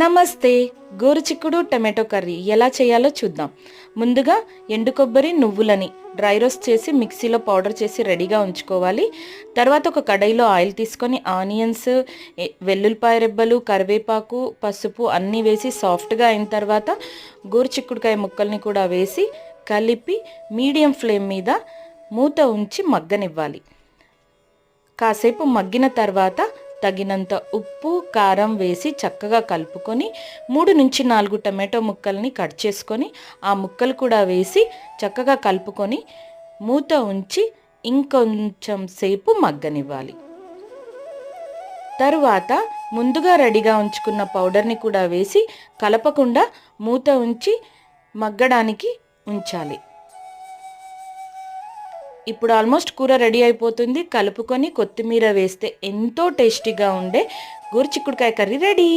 నమస్తే గోరుచిక్కుడు tomato curry ఎలా చేయాలో చూద్దాం. ముందుగా ఎండు కొబ్బరి నువ్వులని డ్రై రోస్ట్ చేసి మిక్సీలో పౌడర్ చేసి రెడీగా ఉంచుకోవాలి. తర్వాత ఒక కడాయిలో ఆయిల్ తీసుకొని ఆనియన్స్ వెల్లుల్లిపాయ రెబ్బలు కరివేపాకు పసుపు అన్నీ వేసి సాఫ్ట్గా అయిన తర్వాత గోరుచిక్కుడుకాయ ముక్కల్ని కూడా వేసి కలిపి మీడియం ఫ్లేమ్ మీద మూత ఉంచి మగ్గనివ్వాలి. కాసేపు మగ్గిన తర్వాత తగినంత ఉప్పు కారం వేసి చక్కగా కలుపుకొని మూడు నుంచి నాలుగు టమాటో ముక్కల్ని కట్ చేసుకొని ఆ ముక్కలు కూడా వేసి చక్కగా కలుపుకొని మూత ఉంచి ఇంకొంచెం సేపు మగ్గనివ్వాలి. తరువాత ముందుగా రెడీగా ఉంచుకున్న పౌడర్ని కూడా వేసి కలపకుండా మూత ఉంచి మగ్గడానికి ఉంచాలి. ఇప్పుడు ఆల్మోస్ట్ కూర రెడీ అయిపోతుంది. కలుపుకొని కొత్తిమీర వేస్తే ఎంతో టేస్టీగా ఉండే గోరుచిక్కుడుకాయ కర్రీ రెడీ